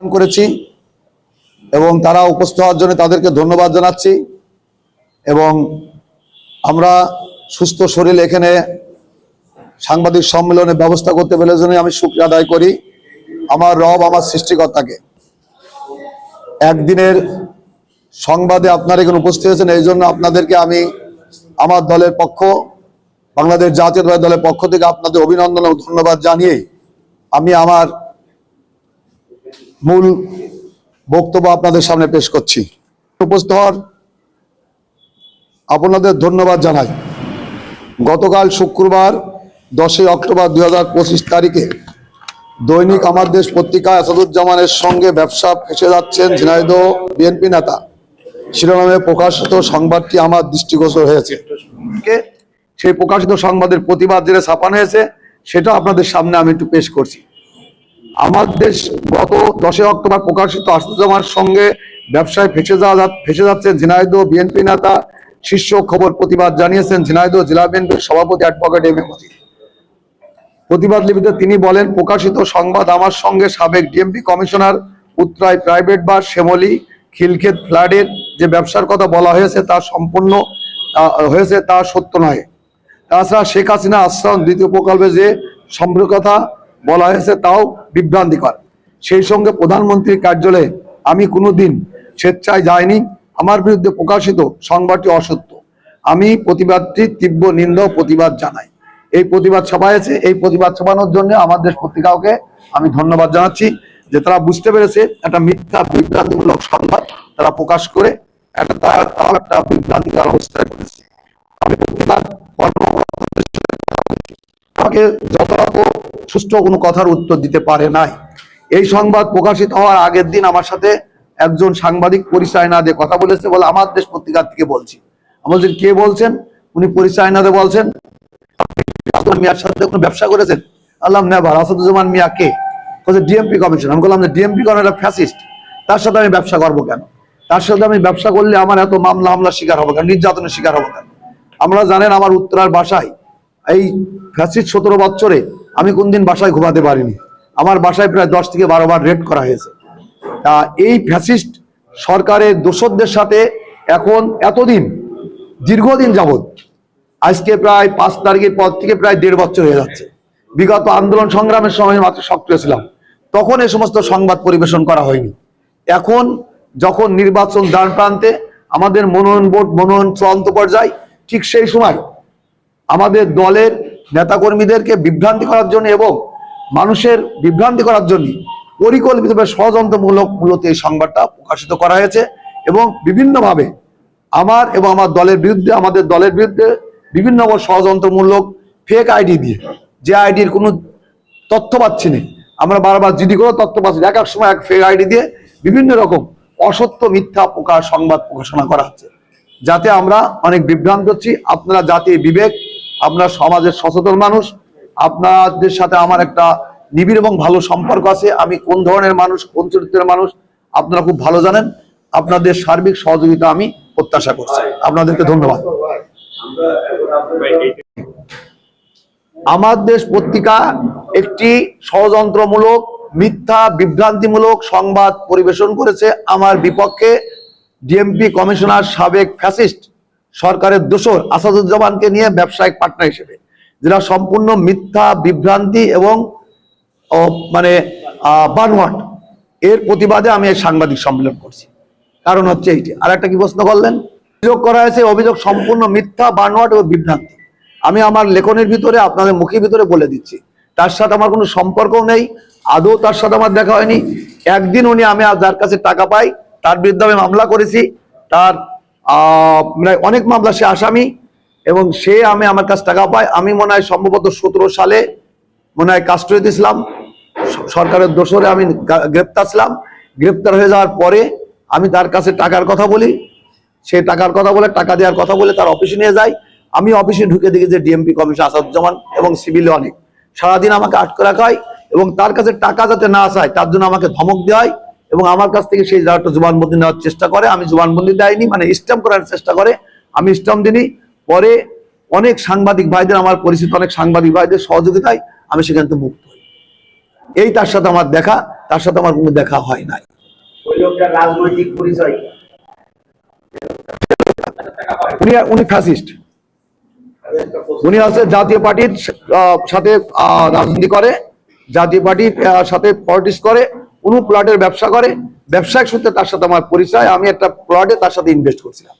করেছি এবং তারা উপস্থিত হওয়ার জন্য তাদেরকে ধন্যবাদ জানাচ্ছি এবং আমরা সুস্থ শরীর এখানে সাংবাদিক সম্মেলনের ব্যবস্থা করতে পেরে জন্য আমি শুক্রিয়া আদায় করি আমার রব আমার সৃষ্টিকর্তাকে। একদিনের সংবাদে আপনারা এখানে উপস্থিত হয়েছেন, এই জন্য আপনাদেরকে আমি আমার দলের পক্ষ, বাংলাদেশ জাতীয়তাবাদী দলের পক্ষ থেকে আপনাদের অভিনন্দন ও ধন্যবাদ জানিয়ে আমি আমার মূল বক্তব্য আপনাদের সামনে পেশ করছি। উপস্থিত হওয়ার আপনাদের ধন্যবাদ জানাই। গতকাল শুক্রবার দশই অক্টোবর দুই হাজার পঁচিশ তারিখে দৈনিক আমার দেশ পত্রিকা আসাদুজ্জামানের সঙ্গে ব্যবসা ফেসে যাচ্ছেন ঝিনাইদহ বিএনপি নেতা। শিরোনামে প্রকাশিত সংবাদটি আমার দৃষ্টিগোচর হয়েছে। সেই প্রকাশিত সংবাদের প্রতিবাদ যেটা ছাপানো হয়েছে, সেটা আপনাদের সামনে আমি একটু পেশ করছি। আমার দেশ গত দশই অক্টোবর প্রকাশিত আসাদুজ্জামার সঙ্গে ব্যবসায় ফেসে যাওয়া ফেসে যাচ্ছে ঝিনাইদহ বিএনপি নেতা। শীর্ষ খবর প্রতিবাদ জানিয়েছেন ঝিনাইদহ জেলা বিএনপির সভাপতি অ্যাডভোকেট এম এ মজিদ প্রতিবাদ লিপিতে তিনি বলেন, প্রকাশিত সংবাদ আমার সঙ্গে সাবেক ডিএমপি কমিশনার উত্তরায় প্রাইভেট বাস শ্যামলী খিলক্ষেত ফ্ল্যাটের যে ব্যবসার কথা বলা হয়েছে তা সম্পূর্ণ হয়েছে তা সত্য নয়। তাছাড়া শেখ হাসিনা আশ্রম দ্বিতীয় প্রকল্পে যে সম্পর্কতা বলা হয়েছে তাও বিভ্রান্তিকর। সেই সঙ্গে প্রধানমন্ত্রীর কার্যালয়ে আমি কোনোদিন স্বেচ্ছায় যাইনি। আমার বিরুদ্ধে প্রকাশিত সংবাদটি অসত্য। আমি প্রতিবাদটি তীব্র নিন্দা প্রতিবাদ জানাই। এই প্রতিবাদ সভা আছে এই প্রতিবাদ সভানোর জন্য আমাদের পত্রিকাকে আমি ধন্যবাদ জানাচ্ছি যে তারা বুঝতে পেরেছে একটা মিথ্যা বিভ্রান্তিমূলক সংবাদ তারা প্রকাশ করে একটা তারা একটা বিভ্রান্তিকর অবস্থায় করেছে আমি সাথে আমাকে যথাযথ সুষ্ঠু কোনো কথার উত্তর দিতে পারে নাই। এই সংবাদ প্রকাশিত হওয়ার আগের দিন আমার সাথে একজন সাংবাদিক পরিচয় না দিয়ে কথা বলেছে বলে আমার দেশ পত্রিকার থেকে বলছি। আমাদের কে বলছেন? উনি পরিচয় না দিয়ে বলছেন মিয়ার সাথে কোনো ব্যবসা করেছেন? আল্লাহ নেভার আসাদুজ্জামান মিয়া কে? বলছে, ডিএমপি কমিশন। আমি বললাম যে ডিএমপি কমিশন একটা ফ্যাসিস্ট। তার সাথে আমি ব্যবসা করব কেন? তার সাথে আমি ব্যবসা করলে আমার এত মামলা হামলার শিকার হব কেন? নির্যাতনের শিকার হব কেন? আমরা জানেন আমার উত্তরার বাসায় এই ফ্যাসিস্ট সতেরো বছরে আমি কোনদিন বাসায় ঘুমাতে পারিনি। আমার বাসায় প্রায় দশ থেকে বারো বার রেড করা হয়েছে। তা এই ফ্যাসিস্ট সরকারের দোষরদের সাথে এখন এতদিন, দীর্ঘদিন যাবৎ, আজকে প্রায় পাঁচ তারিখের পর থেকে প্রায় দেড় বছর হয়ে যাচ্ছে। বিগত আন্দোলন সংগ্রামের সময় মাত্র সক্রিয় ছিলাম। তখন এই সমস্ত সংবাদ পরিবেশন করা হয়নি। এখন যখন নির্বাচন দ্বার প্রান্তে আমাদের মনোনয়ন বোর্ড মনোনয়ন চূড়ান্ত পর্যায়ে, ঠিক সেই সময় আমাদের দলের নেতাকর্মীদেরকে বিভ্রান্তি করার জন্য এবং মানুষের বিভ্রান্তি করার জন্য পরিকল্পিতভাবে ষড়যন্ত্রমূলক মূলত এই সংবাদটা প্রকাশিত করা হয়েছে এবং বিভিন্নভাবে আমার এবং আমার দলের বিরুদ্ধে, আমাদের দলের বিরুদ্ধে বিভিন্ন ষড়যন্ত্রমূলক ফেক আইডি দিয়ে যে আইডির কোনো তথ্য পাচ্ছি না। আমরা বারবার জিডি করে তথ্য পাচ্ছি। এক এক সময় এক ফেক আইডি দিয়ে বিভিন্ন রকম অসত্য, মিথ্যা প্রকাশ, সংবাদ প্রকাশনা করা হচ্ছে। যাতে আমরা অনেক বিভ্রান্ত হচ্ছি। আপনারা জাতির বিবেক আপনারা সমাজের সচেতন মানুষ, আপনাদের সাথে আমার একটা নিবিড় এবং ভালো সম্পর্ক আছে। আমি কোন ধরনের মানুষ, কোন চরিত্রের মানুষ, আপনারা খুব ভালো জানেন। আপনাদের সার্বিক সহযোগিতা আমি প্রত্যাশা করছি। আপনাদেরকে ধন্যবাদ। আমার দেশ পত্রিকা একটি ষড়যন্ত্রমূলক, মিথ্যা, বিভ্রান্তিমূলক সংবাদ পরিবেশন করেছে। আমার বিপক্ষে ডিএমপি কমিশনার সাবেক ফ্যাসিস্ট সরকারের দোসর আসাদুজ্জামানকে নিয়ে ব্যবসায়িক পার্টনার হিসেবে যেটা সম্পূর্ণ মিথ্যা, বিভ্রান্তি এবং মানে বানওয়াট এর প্রতিবাদে আমি এই সাংবাদিক সম্মেলন করছি। কারণ হচ্ছে এইটি। আর একটা কি প্রশ্ন করলেন? অভিযোগ করা হয়েছে, অভিযোগ সম্পূর্ণ মিথ্যা, বানোয়াট ও বিভ্রান্তি। আমি আমার লেখনের ভিতরে, আপনাদের মুখের ভিতরে বলে দিচ্ছি। তার সাথে আমার কোনো সম্পর্কও নেই, আদৌ তার সাথে আমার দেখা হয়নি। একদিন উনি আমি যার কাছে টাকা পাই, তার বিরুদ্ধে আমি মামলা করেছি, তার মানে অনেক মামলা, সে আসামি এবং সে আমি আমার কাছে টাকা পাই। আমি মনে হয় সম্ভবত সতেরো সালে মনে হয় কাস্টডিতে ছিলাম। স- সরকারের দোষরে আমি গ্রেপ্তার ছিলাম। গ্রেপ্তার হয়ে যাওয়ার পরে আমি তার কাছে টাকার কথা বলি। সে টাকার কথা বলে, টাকা দেওয়ার কথা বলে তার অফিসে নিয়ে যাই আমি অফিসে ঢুকে দেখি যে ডিএমপি কমিশন আসাদুজ্জামান এবং সিভিল অনেক। সারাদিন আমাকে আটকে রাখা হয় এবং তার কাছে টাকা যাতে না চায়, তার জন্য আমাকে ধমক দেওয়া হয়। এবং আমার কাছ থেকে সেই জায়গাটা জবানবন্দি নেওয়ার চেষ্টা করে আমি জুবানবন্দি দেয়নি মানে স্ট্যাম্প করার চেষ্টা করে আমি স্ট্যাম্প দিনি পরে অনেক সাংবাদিক ভাইদের আমার পরিচিত অনেক সাংবাদিক ভাইদের সহযোগিতায় আমি সেখান থেকে মুক্ত হই। এই তার সাথে আমার দেখা তার সাথে আমার কোনো দেখা হয় নাই। রাজনৈতিক পরিচয়। উনি উনি ফ্যাসিস্ট উনি আছে জাতীয় পার্টির সাথে রাজনীতি করে জাতীয় পার্টির সাথে পলিটিক্স করে। কোন প্লটের ব্যবসা করে, ব্যবসায়িক সূত্রে তার সাথে আমার পরিচয়, আমি একটা প্লটে তার সাথে ইনভেস্ট করছিলাম।